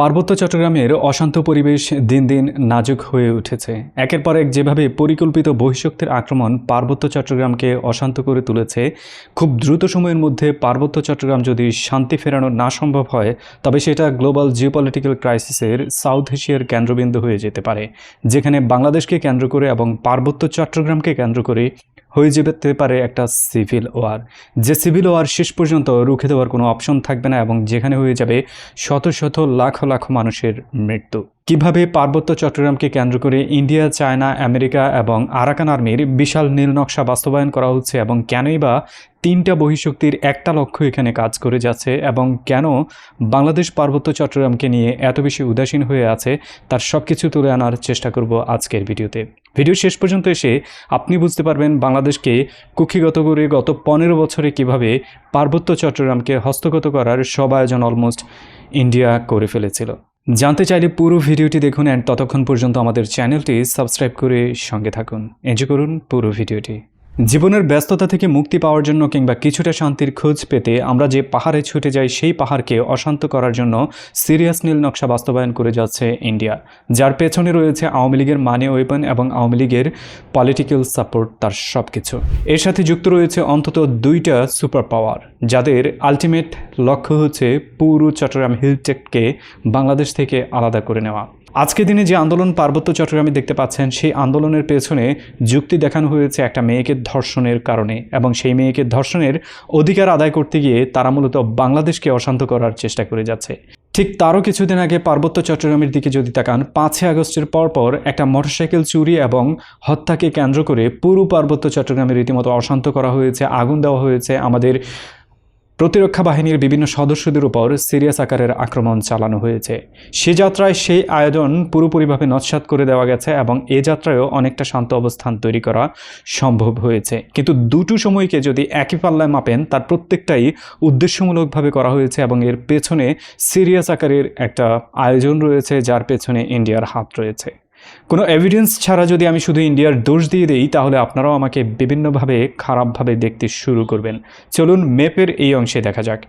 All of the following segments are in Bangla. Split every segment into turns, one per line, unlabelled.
পার্বত্য চট্টগ্রামের অশান্ত পরিবেশ দিন দিন নাজুক হয়ে উঠেছে। একের পর এক যেভাবে পরিকল্পিত বহিঃশক্তির আক্রমণ পার্বত্য চট্টগ্রামকে অশান্ত করে তুলেছে, খুব দ্রুত সময়ের মধ্যে পার্বত্য চট্টগ্রাম যদি শান্তি ফেরানো না সম্ভব হয়, তবে সেটা গ্লোবাল জিওপলিটিক্যাল ক্রাইসিসের সাউথ এশিয়ার কেন্দ্রবিন্দু হয়ে যেতে পারে, যেখানে বাংলাদেশকে কেন্দ্র করে এবং পার্বত্য চট্টগ্রামকে কেন্দ্র করে হয়ে যেতে পারে একটা সিভিল ওয়ার। যে সিভিল ওয়ার শেষ পর্যন্ত রুখে দেওয়ার কোনো অপশন থাকবে না এবং যেখানে হয়ে যাবে শত শত লাখ লাখ মানুষের মৃত্যু। কীভাবে পার্বত্য চট্টগ্রামকে কেন্দ্র করে ইন্ডিয়া, চায়না, আমেরিকা এবং আরাকান আর্মির বিশাল নীল নকশা বাস্তবায়ন করা হচ্ছে এবং কেনই বা তিনটা বহিঃশক্তির একটা লক্ষ্য এখানে কাজ করে যাচ্ছে এবং কেন বাংলাদেশ পার্বত্য চট্টগ্রামকে নিয়ে এত বেশি উদাসীন হয়ে আছে তার সব কিছু তুলে আনার চেষ্টা করব আজকের ভিডিওতে। ভিডিও শেষ পর্যন্ত এসে আপনি বুঝতে পারবেন বাংলাদেশকে কুক্ষিগত করে গত পনেরো বছরে কীভাবে পার্বত্য চট্টগ্রামকে হস্তগত করার সব আয়োজন অলমোস্ট ইন্ডিয়া করে ফেলেছিল। জানতে চাইলে পুরো ভিডিওটি দেখুন অ্যান্ড ততক্ষণ পর্যন্ত আমাদের চ্যানেলটি সাবস্ক্রাইব করে সঙ্গে থাকুন। এনজয় করুন পুরো ভিডিওটি। জীবনের ব্যস্ততা থেকে মুক্তি পাওয়ার জন্য কিংবা কিছুটা শান্তির খোঁজ পেতে আমরা যে পাহাড়ে ছুটে যাই, সেই পাহাড়কে অশান্ত করার জন্য সিরিয়াস নীল নকশা বাস্তবায়ন করে যাচ্ছে ইন্ডিয়া। যার পেছনে রয়েছে আওয়ামী লীগের মানি ওয়েপন এবং আওয়ামী লীগের পলিটিক্যাল সাপোর্ট তার সব কিছু এর সাথে যুক্ত রয়েছে অন্তত দুইটা সুপার পাওয়ার যাদের আলটিমেট লক্ষ্য হচ্ছে পুরো চট্টগ্রাম হিলটেককে বাংলাদেশ থেকে আলাদা করে নেওয়া। আজকের দিনে যে আন্দোলন পার্বত্য চট্টগ্রামে দেখতে পাচ্ছেন, সেই আন্দোলনের পেছনে যুক্তি দেখানো হয়েছে একটা মেয়েকে ধর্ষণের কারণে এবং সেই মেয়েকে ধর্ষণের অধিকার আদায় করতে গিয়ে তারা মূলত বাংলাদেশকে অশান্ত করার চেষ্টা করে যাচ্ছে। ঠিক তারও কিছুদিন আগে পার্বত্য চট্টগ্রামের দিকে যদি তাকান, পাঁচই আগস্টের পরপর একটা মোটরসাইকেল চুরি এবং হত্যাকে কেন্দ্র করে পুরো পার্বত্য চট্টগ্রামে রীতিমতো অশান্ত করা হয়েছে, আগুন দেওয়া হয়েছে আমাদের প্রতিরক্ষা বাহিনীর বিভিন্ন সদস্যদের উপর সিরিয়াস আকারের আক্রমণ চালানো হয়েছে। সে যাত্রায় সেই আয়োজন পুরোপুরিভাবে নস্বাত করে দেওয়া গেছে এবং এ যাত্রায়ও অনেকটা শান্ত অবস্থান তৈরি করা সম্ভব হয়েছে। কিন্তু দুটো সময়কে যদি একই পাল্লায় মাপেন, তার প্রত্যেকটাই উদ্দেশ্যমূলকভাবে করা হয়েছে এবং এর পেছনে সিরিয়াস আকারের একটা আয়োজন রয়েছে, যার পেছনে ইন্ডিয়ার হাত রয়েছে। কোনো এভিডেন্স ছাড়া যদি আমি শুধু ইন্ডিয়ার দোষ দিয়ে দিই, তাহলে আপনারাও আমাকে বিভিন্নভাবে খারাপভাবে দেখতে শুরু করবেন। চলুন ম্যাপের এই অংশে দেখা যাক।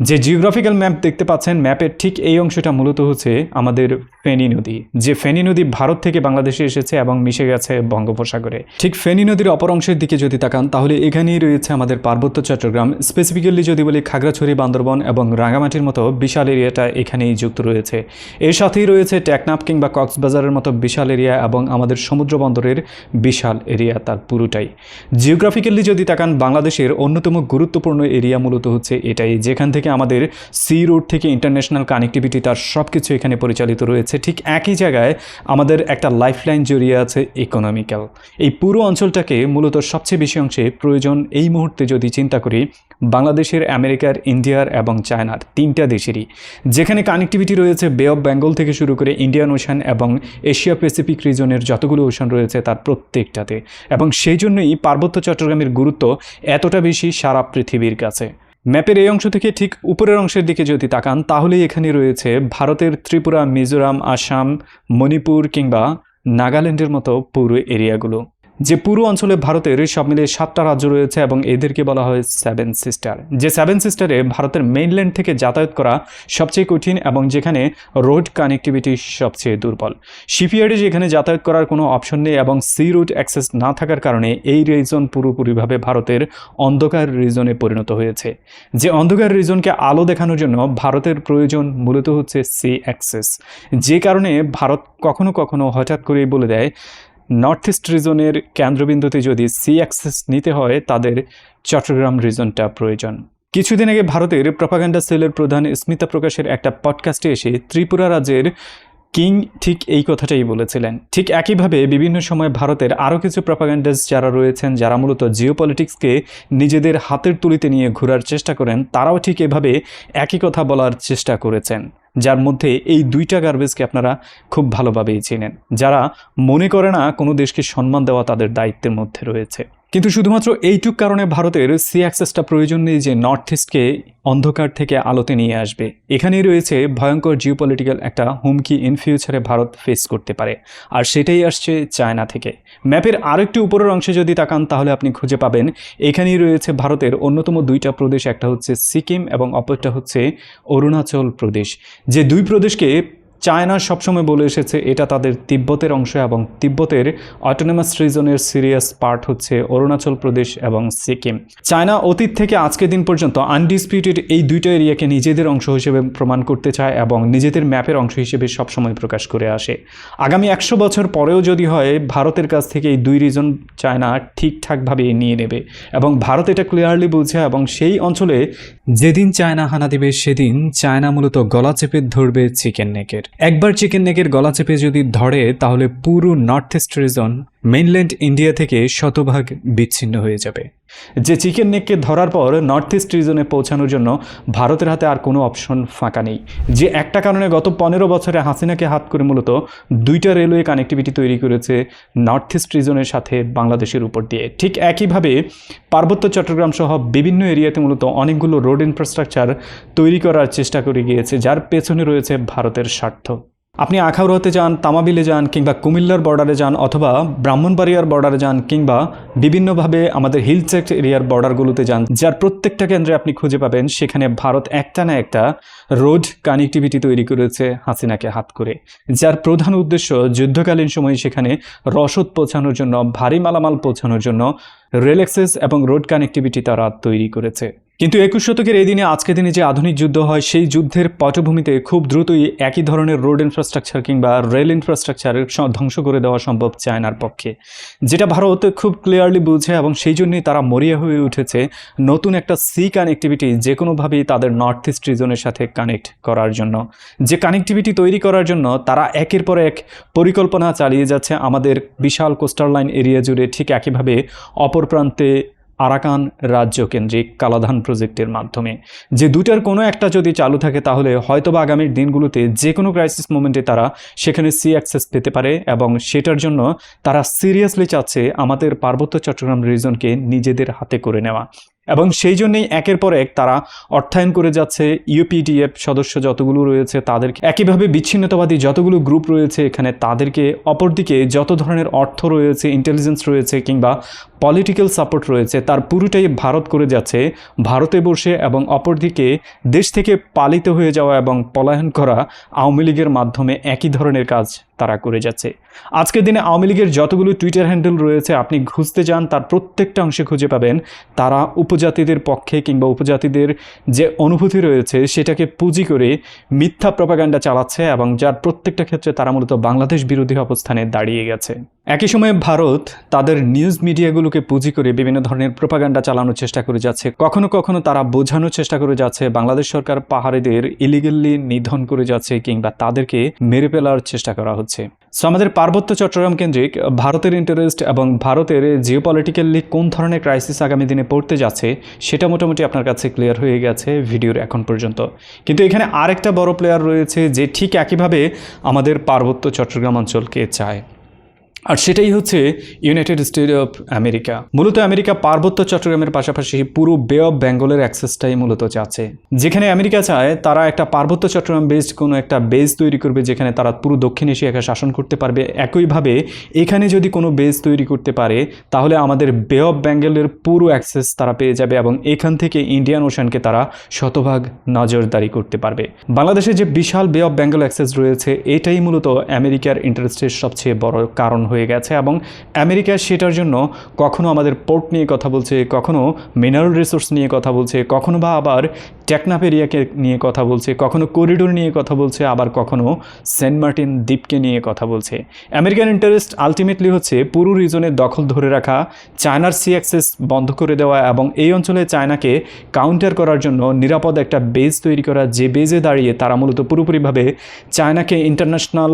যে জিওগ্রাফিক্যাল ম্যাপ দেখতে পাচ্ছেন ম্যাপের ঠিক এই অংশটা মূলত হচ্ছে আমাদের ফেনী নদী, যে ফেনী নদী ভারত থেকে বাংলাদেশে এসেছে এবং মিশে গেছে বঙ্গোপসাগরে। ঠিক ফেনী নদীর অপর অংশের দিকে যদি তাকান, তাহলে এখানেই রয়েছে আমাদের পার্বত্য চট্টগ্রাম স্পেসিফিক্যালি যদি বলি খাগড়াছড়ি, বান্দরবন এবং রাঙামাটির মতো বিশাল এরিয়াটা এখানেই যুক্ত রয়েছে। এর সাথেই রয়েছে টেকনাফ কিংবা কক্সবাজারের মতো বিশাল এরিয়া এবং আমাদের সমুদ্র বন্দরের বিশাল এরিয়া তার পুরোটাই। জিওগ্রাফিক্যালি যদি তাকান, বাংলাদেশের অন্যতম গুরুত্বপূর্ণ এরিয়া মূলত হচ্ছে এটাই, যেখান থেকে আমাদের সি রোড থেকে ইন্টারন্যাশনাল কানেক্টিভিটি তার সব কিছু এখানে পরিচালিত রয়েছে। ঠিক একই জায়গায় আমাদের একটা লাইফলাইন জড়িয়ে আছে ইকোনমিক্যাল এই পুরো অঞ্চলটাকে মূলত সবচেয়ে বেশি অংশে প্রয়োজন এই মুহূর্তে যদি চিন্তা করি, বাংলাদেশের, আমেরিকার, ইন্ডিয়ার এবং চায়নার তিনটা দেশেরই। যেখানে কানেক্টিভিটি রয়েছে বে অফ বেঙ্গল থেকে শুরু করে ইন্ডিয়ান ওশান এবং এশিয়া প্যাসিফিক রিজনের যতগুলো ওশান রয়েছে তার প্রত্যেকটাতে। এবং সেই জন্যই পার্বত্য চট্টগ্রামের গুরুত্ব এতটা বেশি সারা পৃথিবীর কাছে। ম্যাপের এই অংশ থেকে ঠিক উপরের অংশের দিকে যদি তাকান, তাহলেই এখানে রয়েছে ভারতের ত্রিপুরা, মিজোরাম, আসাম, মণিপুর কিংবা নাগাল্যান্ডের মতো পুরো এরিয়াগুলো। যে পুরো অঞ্চলে ভারতের সব মিলিয়ে সাতটা রাজ্য রয়েছে এবং এদেরকে বলা হয় সেভেন সিস্টার যে সেভেন সিস্টারে ভারতের মেইনল্যান্ড থেকে যাতায়াত করা সবচেয়ে কঠিন এবং যেখানে রোড কানেক্টিভিটি সবচেয়ে দুর্বল। শিপইয়ার্ডে যেখানে যাতায়াত করার কোনো অপশন নেই এবং সি রুট অ্যাক্সেস না থাকার কারণে এই রিজন পুরোপুরিভাবে ভারতের অন্ধকার রিজনে পরিণত হয়েছে। যে অন্ধকার রিজনকে আলো দেখানোর জন্য ভারতের প্রয়োজন মূলত হচ্ছে সি অ্যাক্সেস যে কারণে ভারত কখনো কখনো হঠাৎ করেই বলে দেয় নর্থ ইস্ট রিজনের কেন্দ্রবিন্দুতে যদি সি অ্যাক্সেস নিতে হয়, তাদের চট্টগ্রাম রিজনটা প্রয়োজন। কিছুদিন আগে ভারতের প্রপাগান্ডা সেলের প্রধান স্মিতা প্রকাশের একটা পডকাস্টে এসে ত্রিপুরা রাজ্যের কিং ঠিক এই কথাটাই বলেছিলেন। ঠিক একইভাবে বিভিন্ন সময় ভারতের আরও কিছু প্রপাগান্ডাস যারা রয়েছেন, যারা মূলত জিও পলিটিক্সকে নিজেদের হাতের তুলিতে নিয়ে ঘোরার চেষ্টা করেন, তারাও ঠিক এভাবে একই কথা বলার চেষ্টা করেছেন। যার মধ্যে এই দুইটা গার্বেজকে আপনারা খুব ভালোভাবেই চেনেন। যারা মনে করে না কোনো দেশকে সম্মান দেওয়া তাদের দায়িত্বের মধ্যে রয়েছে। কিন্তু শুধুমাত্র এইটুক কারণে ভারতের সি অ্যাক্সেসটা প্রয়োজন নেই যে নর্থ ইস্টকে অন্ধকার থেকে আলোতে নিয়ে আসবে। এখানেই রয়েছে ভয়ঙ্কর জিওপলিটিক্যাল একটা হুমকি ইন ফিউচারে ভারত ফেস করতে পারে। আর সেটাই আসছে চায়না থেকে। ম্যাপের আরেকটু উপরের অংশে যদি তাকান, তাহলে আপনি খুঁজে পাবেন, এখানেই রয়েছে ভারতের অন্যতম দুইটা প্রদেশ, একটা হচ্ছে সিকিম এবং অপরটা হচ্ছে অরুণাচল প্রদেশ। যে দুই প্রদেশকে চায়না সবসময় বলে এসেছে, এটা তাদের তিব্বতের অংশ এবং তিব্বতের অটোনমাস রিজনের সিরিয়াস পার্ট হচ্ছে অরুণাচল প্রদেশ এবং সিকিম। চায়না অতীত থেকে আজকের দিন পর্যন্ত আনডিসপিউটেড এই দুইটা এরিয়াকে নিজেদের অংশ হিসেবে প্রমাণ করতে চায় এবং নিজেদের ম্যাপের অংশ হিসেবে সবসময় প্রকাশ করে আসে। আগামী একশো বছর পরেও যদি হয়, ভারতের কাছ থেকে এই দুই রিজন চায়না ঠিকঠাকভাবে নিয়ে নেবে এবং ভারত এটা ক্লিয়ারলি বুঝে এবং সেই অঞ্চলে যেদিন চায়না হানা দেবে, সেদিন চায়না মূলত গলা চেপে ধরবে চিকেন নেকের। একবার চিকেন নেকের গলা চেপে যদি ধরে, তাহলে পুরো north east region mainland India থেকে শতভাগ বিচ্ছিন্ন হয়ে যাবে। যে চিকেন নেককে ধরার পর নর্থ ইস্ট রিজনে পৌঁছানোর জন্য ভারতের হাতে আর কোনো অপশন ফাঁকা নেই। যে একটা কারণে গত পনেরো বছরে হাসিনাকে হাত করে মূলত দুইটা রেলওয়ে কানেক্টিভিটি তৈরি করেছে নর্থ ইস্ট রিজনের সাথে বাংলাদেশের উপর দিয়ে। ঠিক একইভাবে পার্বত্য চট্টগ্রাম সহ বিভিন্ন এরিয়াতে মূলত অনেকগুলো রোড ইনফ্রাস্ট্রাকচার তৈরি করার চেষ্টা করে গিয়েছে, যার পেছনে রয়েছে ভারতের স্বার্থ। আপনি আখাউড়াতে যান, তামাবিলে যান, কিংবা কুমিল্লার বর্ডারে যান, অথবা ব্রাহ্মণবাড়িয়ার বর্ডারে যান, কিংবা বিভিন্নভাবে আমাদের হিলসেক্ট এরিয়ার বর্ডারগুলোতে যান, যার প্রত্যেকটা কেন্দ্রে আপনি খুঁজে পাবেন, সেখানে ভারত একটা না একটা রোড কানেক্টিভিটি তৈরি করেছে হাসিনাকে হাত করে। যার প্রধান উদ্দেশ্য যুদ্ধকালীন সময়ে সেখানে রসদ পৌঁছানোর জন্য, ভারী মালামাল পৌঁছানোর জন্য রেল অ্যাক্সেস এবং রোড কানেক্টিভিটি তারা তৈরি করেছে। কিন্তু একুশ শতকের এই দিনে আজকে দিনে যে আধুনিক যুদ্ধ হয়, সেই যুদ্ধের পটভূমিতে খুব দ্রুতই একই ধরনের রোড ইনফ্রাস্ট্রাকচার কিংবা রেল ইনফ্রাস্ট্রাকচার ধ্বংস করে দেওয়া সম্ভব চায়নার পক্ষে। যেটা ভারত খুব ক্লিয়ারলি বুঝে এবং সেই জন্যই তারা মরিয়া হয়ে উঠেছে নতুন একটা সি কানেক্টিভিটি যে কোনোভাবেই তাদের নর্থ ইস্ট রিজনের সাথে কানেক্ট করার জন্য। যে কানেক্টিভিটি তৈরি করার জন্য তারা একের পর এক পরিকল্পনা চালিয়ে যাচ্ছে আমাদের বিশাল কোস্টার লাইন এরিয়া জুড়ে ঠিক একইভাবে অপর প্রান্তে আরাকান রাজ্য কেন্দ্রিক কালাধান প্রজেক্টের মাধ্যমে। যে দুটার কোনো একটা যদি চালু থাকে, তাহলে হয়তোবা আগামীর দিনগুলোতে যে কোনো ক্রাইসিস মোমেন্টে তারা সেখানে সি অ্যাক্সেস পেতে পারে এবং সেটার জন্য তারা সিরিয়াসলি চাচ্ছে আমাদের পার্বত্য চট্টগ্রাম রিজনকে নিজেদের হাতে করে নেওয়া। এবং সেই জন্যই একের পর এক তারা অর্থায়ন করে যাচ্ছে ইউপিডিএফ সদস্য যতগুলো রয়েছে তাদেরকে একইভাবে বিচ্ছিন্নতাবাদী যতগুলো গ্রুপ রয়েছে এখানে তাদেরকে অপরদিকে যত ধরনের অর্থ রয়েছে ইন্টেলিজেন্স রয়েছে কিংবা পলিটিক্যাল সাপোর্ট রয়েছে তার পুরোটাই ভারত করে যাচ্ছে। ভারতে বসে এবং অপরদিকে দেশ থেকে পালিত হয়ে যাওয়া এবং পলায়ন করা আওয়ামী লীগের মাধ্যমে একই ধরনের কাজ। তারা করে যাচ্ছে। আজকের দিনে আওয়ামী লীগের যতগুলো টুইটার হ্যান্ডেল রয়েছে, আপনি খুঁজতে যান তার প্রত্যেকটা অংশে খুঁজে পাবেন। তারা উপজাতিদের পক্ষে কিংবা উপজাতিদের যে অনুভূতি রয়েছে, সেটাকে পুঁজি করে মিথ্যা প্রপাগান্ডা চালাচ্ছে এবং যার প্রত্যেকটা ক্ষেত্রে তারা মূলত বাংলাদেশ বিরোধী অবস্থানে দাঁড়িয়ে গেছে। একই সময়ে ভারত তাদের নিউজ মিডিয়াগুলোকে পুঁজি করে বিভিন্ন ধরনের প্রপাগান্ডা চালানোর চেষ্টা করে যাচ্ছে। কখনো কখনো তারা বোঝানোর চেষ্টা করে যাচ্ছে, বাংলাদেশ সরকার পাহাড়িদের ইলিগেলি নিধন করে যাচ্ছে কিংবা তাদেরকে মেরে ফেলার চেষ্টা করা হচ্ছে। সো আমাদের পার্বত্য চট্টগ্রাম কেন্দ্রিক, ভারতের ইন্টারেস্ট এবং ভারতের জিও পলিটিক্যালি কোন ধরনের ক্রাইসিস আগামী দিনে পড়তে যাচ্ছে, সেটা মোটামুটি আপনার কাছে ক্লিয়ার হয়ে গেছে ভিডিওর এখন পর্যন্ত। কিন্তু এখানে আরেকটা বড় প্লেয়ার রয়েছে যে ঠিক একইভাবে আমাদের পার্বত্য চট্টগ্রাম অঞ্চলকে চায়। আর সেটাই হচ্ছে ইউনাইটেড স্টেট অফ আমেরিকা মূলত আমেরিকা পার্বত্য চট্টগ্রামের পাশাপাশি পুরো বে অফ বেঙ্গলের অ্যাক্সেসটাই মূলত চাচ্ছে। যেখানে আমেরিকা চায়, তারা একটা পার্বত্য চট্টগ্রাম বেসড কোনো একটা বেস তৈরি করবে, যেখানে তারা পুরো দক্ষিণ এশিয়াকে শাসন করতে পারবে। একইভাবে এখানে যদি কোনো বেস তৈরি করতে পারে, তাহলে আমাদের বে অফ বেঙ্গলের পুরো অ্যাক্সেস তারা পেয়ে যাবে এবং এখান থেকে ইন্ডিয়ান ওশানকে তারা শতভাগ নজরদারি করতে পারবে। বাংলাদেশে যে বিশাল বে অফ বেঙ্গল অ্যাক্সেস রয়েছে, এটাই মূলত আমেরিকার ইন্টারেস্টের সবচেয়ে বড় কারণ হয়ে গেছে এবং আমেরিকা সেটার জন্য কখনো আমাদের পোর্ট নিয়ে কথা বলছে, কখনো মিনারেল রিসোর্স নিয়ে কথা বলছে, কখনো বা আবার টেকনাফ এরিয়াকে নিয়ে কথা বলছে, কখনো করিডোর নিয়ে কথা বলছে, আবার কখনো সেন্ট মার্টিন দ্বীপকে নিয়ে কথা বলছে। আমেরিকান ইন্টারেস্ট আলটিমেটলি হচ্ছে পুরো রিজনের দখল ধরে রাখা, চায়নার সি অ্যাক্সেস বন্ধ করে দেওয়া এবং এই অঞ্চলে চায়নাকে কাউন্টার করার জন্য নিরাপদ একটা বেজ তৈরি করা, যে বেজে দাঁড়িয়ে তারা মূলত পুরোপুরিভাবে চায়নাকে ইন্টারন্যাশনাল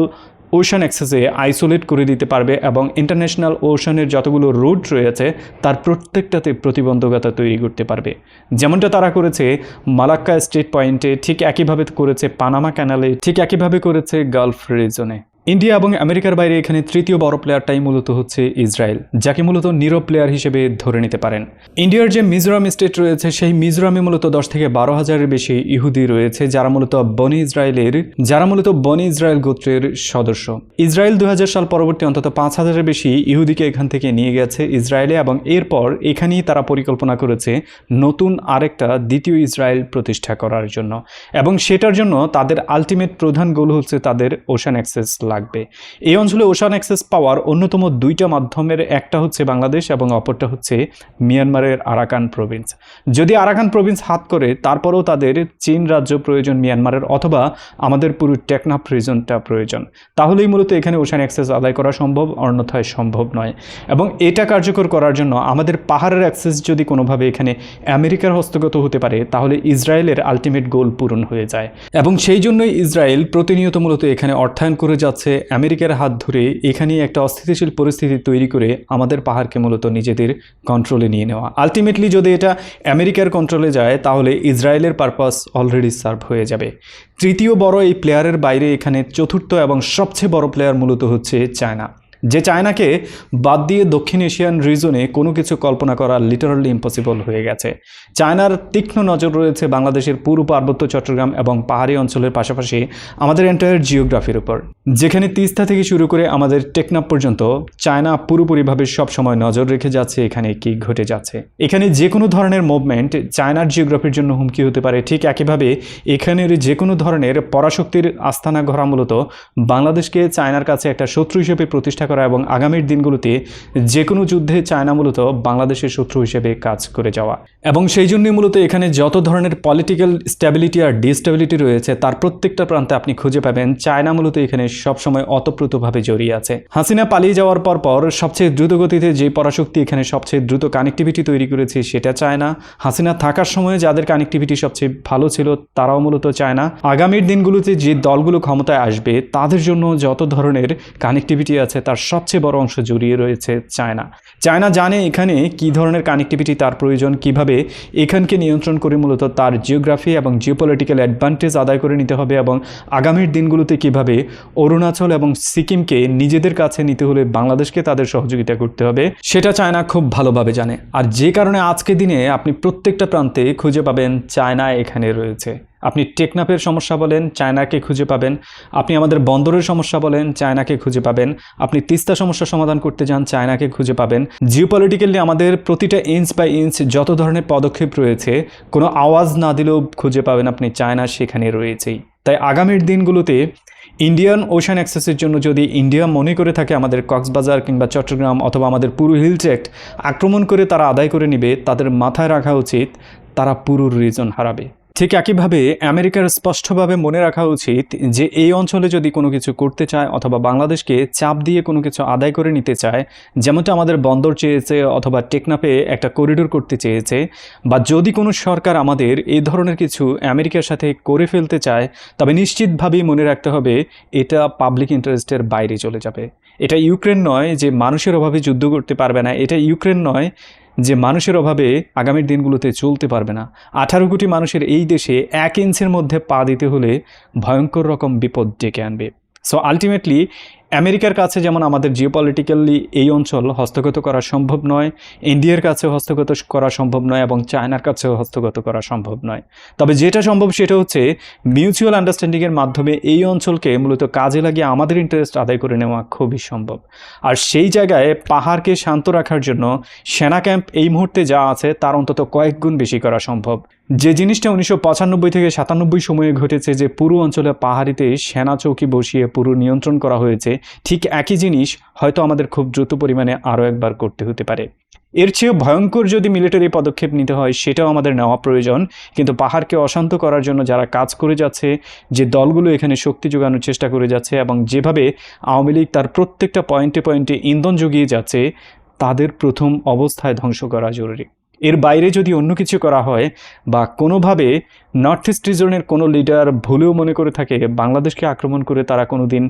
ওশান অ্যাক্সেসে আইসোলেট করে দিতে পারবে এবং ইন্টারন্যাশনাল ওশানের যতগুলো রুট রয়েছে, তার প্রত্যেকটাতে প্রতিবন্ধকতা তৈরি করতে পারবে। যেমনটা তারা করেছে, মালাক্কা স্টেট পয়েন্টে ঠিক একইভাবে করেছে পানামা ক্যানালে, ঠিক একইভাবে করেছে গালফ রিজনে। ইন্ডিয়া এবং আমেরিকার বাইরে এখানে তৃতীয় বড় প্লেয়ারটাই মূলত হচ্ছে ইসরায়েল, যাকে মূলত নীরব প্লেয়ার হিসেবে ধরে নিতে পারেন। ইন্ডিয়ার যে মিজোরাম স্টেট রয়েছে, সেই মিজোরামে মূলত দশ থেকে বারো হাজারের বেশি ইহুদি রয়েছে, যারা মূলত বনি ইসরায়েলের, যারা মূলত বনি ইসরায়েল গোত্রের সদস্য। ইসরায়েল দু হাজার সাল পরবর্তী অন্তত পাঁচ হাজারের বেশি ইহুদিকে এখান থেকে নিয়ে গেছে ইসরায়েলে এবং এরপর এখানেই তারা পরিকল্পনা করেছে নতুন আরেকটা দ্বিতীয় ইসরায়েল প্রতিষ্ঠা করার জন্য। এবং সেটার জন্য তাদের আলটিমেট প্রধান গোল হচ্ছে তাদের ওশান অ্যাক্সেস লাগবে। এই অঞ্চলে ওশান অ্যাক্সেস পাওয়ার অন্যতম দুইটা মাধ্যমের একটা হচ্ছে বাংলাদেশ এবং অপরটা হচ্ছে মিয়ানমারের আরাকান প্রভিন্স যদি আরাকান প্রভিন্স হাত করে, তারপরেও তাদের চীন রাজ্য প্রয়োজন মিয়ানমারের অথবা আমাদের পুরো টেকনাফ রিজনটা প্রয়োজন। তাহলেই মূলত এখানে ওশান অ্যাক্সেস আদায় করা সম্ভব, অন্যথায় সম্ভব নয়। এবং এটা কার্যকর করার জন্য আমাদের পাহাড়ের অ্যাক্সেস যদি কোনোভাবে এখানে আমেরিকার হস্তগত হতে পারে, তাহলে ইসরায়েলের আলটিমেট গোল পূরণ হয়ে যায়। এবং সেই জন্যই ইসরায়েল প্রতিনিয়ত মূলত এখানে অর্থায়ন করে যাচ্ছে। আমেরিকার হাত ধরে এখানেই একটা অস্থিতিশীল পরিস্থিতি তৈরি করে আমাদের পাহাড়কে মূলত নিজেদের কন্ট্রোলে নিয়ে নেওয়া। আলটিমেটলি যদি এটা আমেরিকার কন্ট্রোলে যায়, তাহলে ইসরায়েলের পারপাস অলরেডি সার্ভ হয়ে যাবে। তৃতীয় বড় এই প্লেয়ারের বাইরে এখানে চতুর্থ এবং সবচেয়ে বড় প্লেয়ার মূলত হচ্ছে চায়না। যে চায়নাকে বাদ দিয়ে দক্ষিণ এশিয়ান রিজনে কোনো কিছু কল্পনা করা লিটারালি ইম্পসিবল হয়ে গেছে। চায়নার তীক্ষ্ণ নজর রয়েছে বাংলাদেশের পুরো পার্বত্য চট্টগ্রাম এবং পাহাড়ি অঞ্চলের পাশাপাশি আমাদের এন্টায়ার জিওগ্রাফির উপর। যেখানে তিস্তা থেকে শুরু করে আমাদের টেকনাপ পর্যন্ত চায়না পুরোপুরিভাবে সবসময় নজর রেখে যাচ্ছে, এখানে কি ঘটে যাচ্ছে। এখানে যে কোনো ধরনের মুভমেন্ট চায়নার জিওগ্রাফির জন্য হুমকি হতে পারে। ঠিক একইভাবে এখানের যে কোনো ধরনের পরাশক্তির আস্থানা ঘরা মূলত বাংলাদেশকে চায়নার কাছে একটা শত্রু হিসেবে প্রতিষ্ঠা করা এবং আগামীর দিনগুলোতে যে কোনো যুদ্ধে চায়না মূলত বাংলাদেশের শত্রু হিসেবে কাজ করে যাওয়া। এবং সেই জন্যই মূলত এখানে যত ধরনের পলিটিক্যাল স্ট্যাবিলিটি আর ডিস্টেবিলিটি রয়েছে, তার প্রত্যেকটা প্রান্তে আপনি খুঁজে পাবেন চায়না মূলত এখানে সবসময় অতপ্রতভাবে জড়িয়ে আছে। হাসিনা পালিয়ে যাওয়ার পর পর সবচেয়ে দ্রুতগতিতে যে পরাশক্তি এখানে সবচেয়ে দ্রুত কানেক্টিভিটি তৈরি করেছে সেটা চায়না। হাসিনা থাকার সময় যাদের কানেক্টিভিটি সবচেয়ে ভালো ছিল তারাও মূলত চায়না। আগামীর দিনগুলোতে যে দলগুলো ক্ষমতায় আসবে, তাদের জন্য যত ধরনের কানেক্টিভিটি আছে তার সবচেয়ে বড় অংশ জড়িয়ে রয়েছে চায়না। চায়না জানে এখানে কি ধরনের কানেক্টিভিটি তার প্রয়োজন, কীভাবে এখানকে নিয়ন্ত্রণ করে মূলত তার জিওগ্রাফি এবং জিওপলিটিক্যাল অ্যাডভান্টেজ আদায় করে নিতে হবে এবং আগামীর দিনগুলোতে কীভাবে অরুণাচল এবং সিকিমকে নিজেদের কাছে নিতে হলে বাংলাদেশকে তাদের সহযোগিতা করতে হবে, সেটা চায়না খুব ভালোভাবে জানে। আর যে কারণে আজকে দিনে আপনি প্রত্যেকটা প্রান্তে খুঁজে পাবেন চায়না এখানে রয়েছে। আপনি টেকনাফের সমস্যা বলেন, চায়নাকে খুঁজে পাবেন। আপনি আমাদের বন্দরের সমস্যা বলেন, চায়নাকে খুঁজে পাবেন। আপনি তিস্তা সমস্যা সমাধান করতে যান, চায়নাকে খুঁজে পাবেন। জিওপলিটিক্যালি আমাদের প্রতিটা ইঞ্চ বাই ইঞ্চ যত ধরনের পদক্ষেপ রয়েছে, কোনো আওয়াজ না দিলেও খুঁজে পাবেন আপনি চায়না সেখানে রয়েছেই। তাই আগামীর দিনগুলোতে ইন্ডিয়ান ওশান অ্যাক্সেসের জন্য যদি ইন্ডিয়া মনে করে থাকে আমাদের কক্সবাজার কিংবা চট্টগ্রাম অথবা আমাদের পুরো হিলট্রেক্ট আক্রমণ করে তারা আদায় করে নেবে, তাদের মাথায় রাখা উচিত, তারা পুরো রিজন হারাবে। ঠিক একইভাবে আমেরিকার স্পষ্টভাবে মনে রাখা উচিত যে এই অঞ্চলে যদি কোনো কিছু করতে চায় অথবা বাংলাদেশকে চাপ দিয়ে কোনো কিছু আদায় করে নিতে চায়, যেমনটা আমাদের বন্দর চেয়েছে অথবা টেকনাপে একটা করিডোর করতে চেয়েছে, বা যদি কোনো সরকার আমাদের এই ধরনের কিছু আমেরিকার সাথে করে ফেলতে চায়, তবে নিশ্চিতভাবেই মনে রাখতে হবে এটা পাবলিক ইন্টারেস্টের বাইরে চলে যাবে। এটা ইউক্রেন নয় যে মানুষের অভাবে যুদ্ধ করতে পারবে না, এটা ইউক্রেন নয় যে মানুষের অভাবে আগামীর দিনগুলোতে চলতে পারবে না। আঠারো কোটি মানুষের এই দেশে এক ইঞ্চের মধ্যে পা দিতে হলে ভয়ঙ্কর রকম বিপদ ডেকে আনবে। সো আলটিমেটলি আমেরিকার কাছে যেমন আমাদের জিওপলিটিক্যালি এই অঞ্চল হস্তগত করা সম্ভব নয়, ইন্ডিয়ার কাছে হস্তগত করা সম্ভব নয় এবং চায়নার কাছেও হস্তগত করা সম্ভব নয়। তবে যেটা সম্ভব সেটা হচ্ছে মিউচুয়াল আন্ডারস্ট্যান্ডিংয়ের মাধ্যমে এই অঞ্চলকে মূলত কাজে লাগিয়ে আমাদের ইন্টারেস্ট আদায় করে নেওয়া খুবই সম্ভব। আর সেই জায়গায় পাহাড়কে শান্ত রাখার জন্য সেনা ক্যাম্প এই মুহূর্তে যা আছে তার অন্তত কয়েক গুণ বেশি করা সম্ভব। যে জিনিসটা উনিশশো পঁচানব্বই থেকে সাতানব্বই সময়ে ঘটেছে যে পুরো অঞ্চলে পাহাড়িতে সেনা চৌকি বসিয়ে পুরো নিয়ন্ত্রণ করা হয়েছে ঠিক একই জিনিস হয়তো আমাদের খুব দ্রুত পরিমাণে আরও একবার করতে হতে পারে। এর চেয়েও ভয়ঙ্কর যদি মিলিটারি পদক্ষেপ নিতে হয়, সেটাও আমাদের নেওয়া প্রয়োজন। কিন্তু পাহাড়কে অশান্ত করার জন্য যারা কাজ করে যাচ্ছে, যে দলগুলো এখানে শক্তি যোগানোর চেষ্টা করে যাচ্ছে এবং যেভাবে আওয়ামী লীগ তার প্রত্যেকটা পয়েন্টে পয়েন্টে ইন্ধন জুগিয়ে যাচ্ছে, তাদের প্রথম অবস্থায় ধ্বংস করা জরুরি। এর বাইরে যদি অন্য কিছু করা হয় বা কোনোভাবে নর্থ ইস্ট রিজনের কোনো লিডার ভুলেও মনে করে থাকে, বাংলাদেশকে আক্রমণ করে তারা কোনো দিন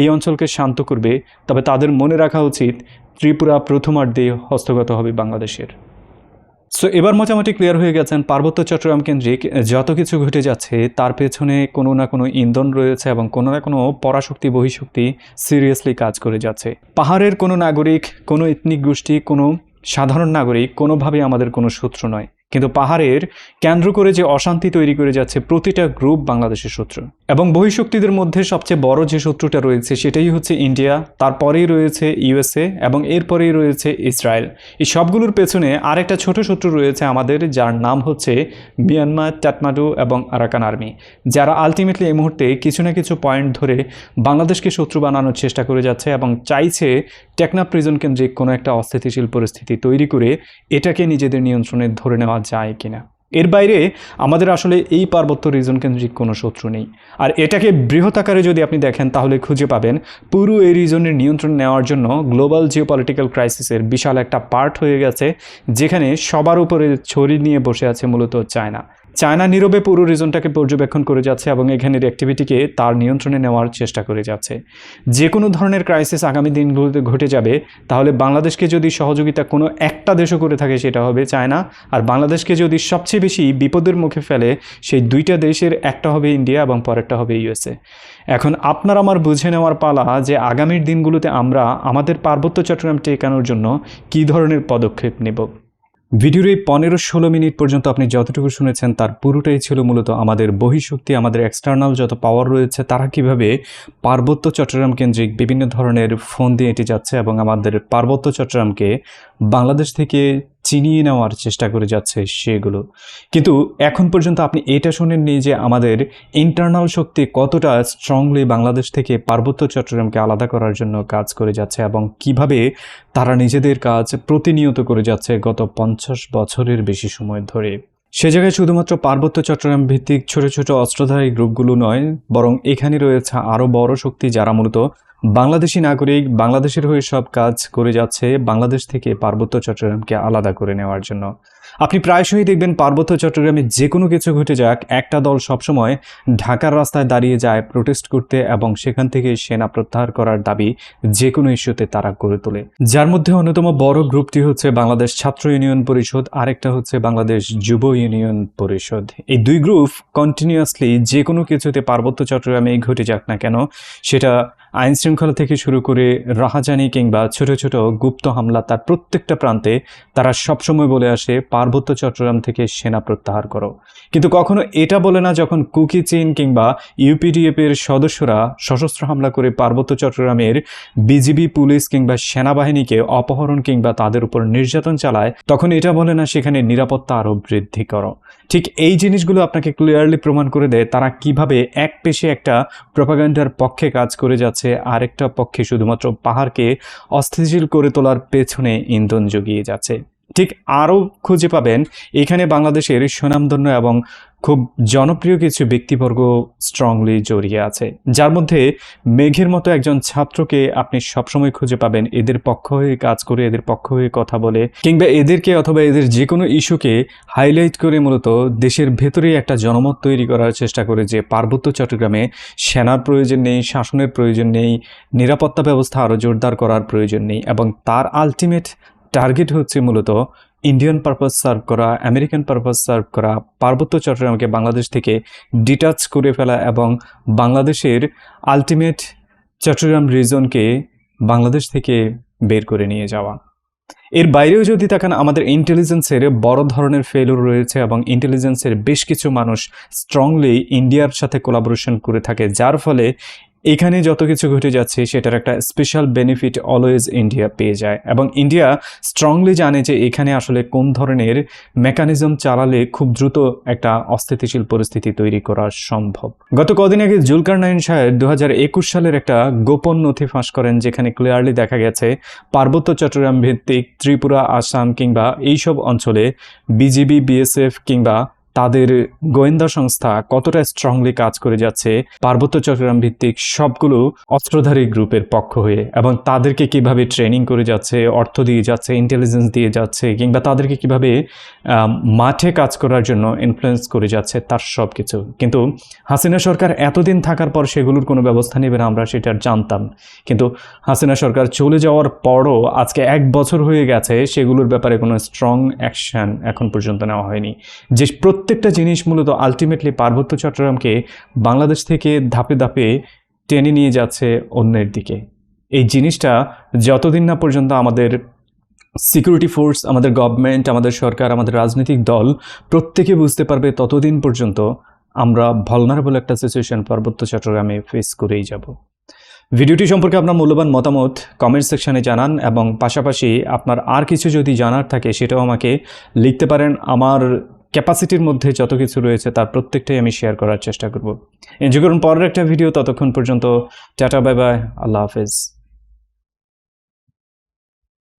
এই অঞ্চলকে শান্ত করবে, তবে তাদের মনে রাখা উচিত ত্রিপুরা প্রথমার্ধে হস্তগত হবে বাংলাদেশের। সো এবার মোটামুটি ক্লিয়ার হয়ে গেছেন পার্বত্য চট্টগ্রাম কেন্দ্রিক যত কিছু ঘটে যাচ্ছে, তার পেছনে কোনো না কোনো ইন্ধন রয়েছে এবং কোনো না কোনো পরাশক্তি, বহিঃশক্তি সিরিয়াসলি কাজ করে যাচ্ছে। পাহাড়ের কোনো নাগরিক, কোনো এথনিক গোষ্ঠী, কোনো সাধারণ নাগরিক কোনোভাবে আমাদের কোনো শত্রু নয়। কিন্তু পাহাড়ের কেন্দ্র করে যে অশান্তি তৈরি করে যাচ্ছে প্রতিটা গ্রুপ বাংলাদেশের শত্রু। এবং বহিঃশক্তিদের মধ্যে সবচেয়ে বড় যে শত্রুটা রয়েছে সেটাই হচ্ছে ইন্ডিয়া, তারপরেই রয়েছে ইউএসএ এবং এরপরেই রয়েছে ইসরায়েল। এই সবগুলোর পেছনে আরেকটা ছোট শত্রু রয়েছে আমাদের, যার নাম হচ্ছে মিয়ানমার টাটমাডু এবং আরাকান আর্মি, যারা আলটিমেটলি এই মুহূর্তে কিছু না কিছু পয়েন্ট ধরে বাংলাদেশকে শত্রু বানানোর চেষ্টা করে যাচ্ছে এবং চাইছে টেকনাফ প্রিজন কেন্দ্রিক কোনো একটা অস্থিতিশীল পরিস্থিতি তৈরি করে এটাকে নিজেদের নিয়ন্ত্রণে ধরে নেওয়া। যায় কিনা। এর বাইরে আমাদের আসলে এই পার্বত্য রিজন কেন্দ্রিক কোনো শত্রু নেই। আর এটাকে বৃহৎ আকারে যদি আপনি দেখেন, তাহলে খুঁজে পাবেন পুরো এই রিজনের নিয়ন্ত্রণ নেওয়ার জন্য গ্লোবাল জিওপলিটিক্যাল ক্রাইসিসের বিশাল একটা পার্ট হয়ে গেছে, যেখানে সবার উপরে ছড়ি নিয়ে বসে আছে মূলত চায়না। চায়না নীরবে পুরো রিজনটাকে পর্যবেক্ষণ করে যাচ্ছে এবং এখানের অ্যাক্টিভিটিকে তার নিয়ন্ত্রণে নেওয়ার চেষ্টা করে যাচ্ছে। যে কোনো ধরনের ক্রাইসিস আগামী দিনগুলোতে ঘটে যাবে, তাহলে বাংলাদেশকে যদি সহযোগিতা কোনো একটা দেশও করে থাকে সেটা হবে চায়না। আর বাংলাদেশকে যদি সবচেয়ে বেশি বিপদের মুখে ফেলে, সেই দুইটা দেশের একটা হবে ইন্ডিয়া এবং পরেরটা হবে ইউএসএ। এখন আপনার আমার বুঝে নেওয়ার পালা যে আগামীর দিনগুলোতে আমরা আমাদের পার্বত্য চট্টগ্রাম টেকানোর জন্য কী ধরনের পদক্ষেপ নেব। ভিডিওর এই পনেরো ষোলো মিনিট পর্যন্ত আপনি যতটুকু শুনেছেন, তার পুরোটাই ছিল মূলত আমাদের বহিঃশক্তি, আমাদের এক্সটার্নাল যত পাওয়ার রয়েছে, তারা কীভাবে পার্বত্য চট্টগ্রাম কেন্দ্রিক বিভিন্ন ধরনের ফোন দিয়ে এটি যাচ্ছে এবং আমাদের পার্বত্য চট্টগ্রামকে বাংলাদেশ থেকে চিনিয়ে নেওয়ার চেষ্টা করে যাচ্ছে সেগুলো। কিন্তু এখন পর্যন্ত আপনি এটা শোনেননি যে আমাদের ইন্টারনাল শক্তি কতটা স্ট্রংলি বাংলাদেশ থেকে পার্বত্য চট্টগ্রামকে আলাদা করার জন্য কাজ করে যাচ্ছে এবং কীভাবে তারা নিজেদের কাজ প্রতিনিয়ত করে যাচ্ছে গত পঞ্চাশ বছরের বেশি সময় ধরে। সে জায়গায় শুধুমাত্র পার্বত্য চট্টগ্রাম ভিত্তিক ছোট ছোট অস্ত্রধারী গ্রুপগুলো নয়, বরং এখানে রয়েছে আরও বড় শক্তি যারা মূলত বাংলাদেশি নাগরিক বাংলাদেশের হয়ে সব কাজ করে যাচ্ছে, বাংলাদেশ থেকে পার্বত্য চট্টগ্রামকে আলাদা করে নেওয়ার জন্য। আপনি প্রায়শই দেখবেন পার্বত্য চট্টগ্রামে যে কোনো কিছু ঘটে যাক, একটা দল সবসময় ঢাকার রাস্তায় দাঁড়িয়ে যায় প্রোটেস্ট করতে এবং সেখান থেকে সেনা প্রত্যাহার করার দাবি যে কোনো ইস্যুতে তারা করে তোলে। যার মধ্যে অন্যতম বড় গ্রুপটি হচ্ছে বাংলাদেশ ছাত্র ইউনিয়ন পরিষদ, আরেকটা হচ্ছে বাংলাদেশ যুব ইউনিয়ন পরিষদ। এই দুই গ্রুপ কন্টিনিউয়াসলি যে কোনো কিছুতে পার্বত্য চট্টগ্রামে ঘটে যাক না কেন, সেটা আইন শৃঙ্খলা থেকে শুরু করে রাহাজানি কিংবা ছোট ছোট গুপ্ত হামলা তার প্রত্যেকটা প্রান্তে তারা সবসময় বলে আসে পার্বত্য চট্টগ্রাম থেকে সেনা প্রত্যাহার করো। কিন্তু কখনো এটা বলে না যখন কুকি চীন কিংবা ইউপিডিএফ এর সদস্যরা সশস্ত্র হামলা করে পার্বত্য চট্টগ্রামের বিজিবি পুলিশ কিংবা সেনাবাহিনীকে অপহরণ কিংবা তাদের উপর নির্যাতন চালায়, তখন এটা বলে না সেখানে নিরাপত্তা আরও বৃদ্ধি করো। ঠিক এই জিনিসগুলো আপনাকে ক্লিয়ারলি প্রমাণ করে দেয় তারা কীভাবে এক পেশে একটা প্রপাগান্ডার পক্ষে কাজ করে যাচ্ছে, আরেকটা পক্ষে শুধুমাত্র পাহাড়কে অস্থিতিশীল করে তোলার পেছনে ইন্ধন জুগিয়ে যাচ্ছে। ঠিক আরও খুঁজে পাবেন। এখানে বাংলাদেশের সুনামধন্য এবং খুব জনপ্রিয় কিছু ব্যক্তিবর্গ স্ট্রংলি জড়িয়ে আছে। যার মধ্যে মেঘের মতো একজন ছাত্রকে আপনি সবসময় খুঁজে পাবেন। এদের পক্ষ হয়ে কাজ করে, এদের পক্ষ হয়ে কথা বলে কিংবা এদেরকে অথবা এদের যে কোনো ইস্যুকে হাইলাইট করে মূলত দেশের ভেতরেই একটা জনমত তৈরি করার চেষ্টা করে যে পার্বত্য চট্টগ্রামে সেনার প্রয়োজন নেই, শাসনের প্রয়োজন নেই, নিরাপত্তা ব্যবস্থা আরও জোরদার করার প্রয়োজন নেই এবং তার আলটিমেট টার্গেট হচ্ছে মূলত ইন্ডিয়ান পারপাস সার্ভ করা আমেরিকান পারপাস সার্ভ করা, পার্বত্য চট্টগ্রামকে বাংলাদেশ থেকে ডিটাচ করে ফেলা এবং বাংলাদেশের আলটিমেট চট্টগ্রাম রিজনকে বাংলাদেশ থেকে বের করে নিয়ে যাওয়া। এর বাইরেও যদি তাকান, আমাদের ইন্টেলিজেন্সের বড় ধরনের ফেলুর রয়েছে এবং ইন্টেলিজেন্সের বেশ কিছু মানুষ স্ট্রংলি ইন্ডিয়ার সাথে কোলাবোরেশন করে থাকে, যার ফলে এখানে যত কিছু ঘটে যাচ্ছে, সেটার একটা স্পেশাল বেনিফিট অলওয়েজ ইন্ডিয়া পেয়ে যায়। এবং ইন্ডিয়া স্ট্রংলি জানে যে এখানে আসলে কোন ধরনের মেকানিজম চালালে খুব দ্রুত একটা অস্থিতিশীল পরিস্থিতি তৈরি করা সম্ভব। গত কদিন আগে জুলকার নাইন সাহেব দু হাজার একুশ সালের একটা গোপন নথি ফাঁস করেন, যেখানে ক্লিয়ারলি দেখা গেছে পার্বত্য চট্টগ্রাম ভিত্তিক ত্রিপুরা, আসাম কিংবা এইসব অঞ্চলে বিজিবি, বিএসএফ কিংবা তাদের গোয়েন্দা সংস্থা কতটা স্ট্রংলি কাজ করে যাচ্ছে, পার্বত্য চট্টগ্রাম ভিত্তিক সবগুলো অস্ত্রধারী গ্রুপের পক্ষ হয়ে এবং তাদেরকে কীভাবে ট্রেনিং করে যাচ্ছে, অর্থ দিয়ে যাচ্ছে ইন্টেলিজেন্স দিয়ে যাচ্ছে কিংবা তাদেরকে কীভাবে মাঠে কাজ করার জন্য ইনফ্লুয়েন্স করে যাচ্ছে তার সব কিছু কিন্তু হাসিনা সরকার এতদিন থাকার পর সেগুলোর কোনো ব্যবস্থা নেবে না আমরা সেটা জানতাম কিন্তু হাসিনা সরকার চলে যাওয়ার পরও আজকে এক বছর হয়ে গেছে, সেগুলোর ব্যাপারে কোনো স্ট্রং অ্যাকশন এখন পর্যন্ত নেওয়া হয়নি। যে প্রত্যেকটা জিনিস মূলত আলটিমেটলি পার্বত্য চট্টগ্রামকে বাংলাদেশ থেকে ধাপে ধাপে টেনে নিয়ে যাচ্ছে অন্যের দিকে। এই জিনিসটা যতদিন না পর্যন্ত আমাদের সিকিউরিটি ফোর্স আমাদের গভর্নমেন্ট আমাদের সরকার, আমাদের রাজনৈতিক দল প্রত্যেকে বুঝতে পারবে ততদিন পর্যন্ত আমরা ভলনারেবল একটা সিচুয়েশন পার্বত্য চট্টগ্রামে ফেস করেই যাব। ভিডিওটি সম্পর্কে আপনার মূল্যবান মতামত কমেন্ট সেকশানে জানান এবং পাশাপাশি আপনার আর কিছু যদি জানার থাকে সেটাও আমাকে লিখতে পারেন। আমার ক্যাপাসিটির মধ্যে যত কিছু রয়েছে তার প্রত্যেকটাই আমি শেয়ার করার চেষ্টা করব। এনজয় করুন, পরের একটা ভিডিও ততক্ষণ পর্যন্ত, টাটা বাই বাই আল্লাহ হাফেজ।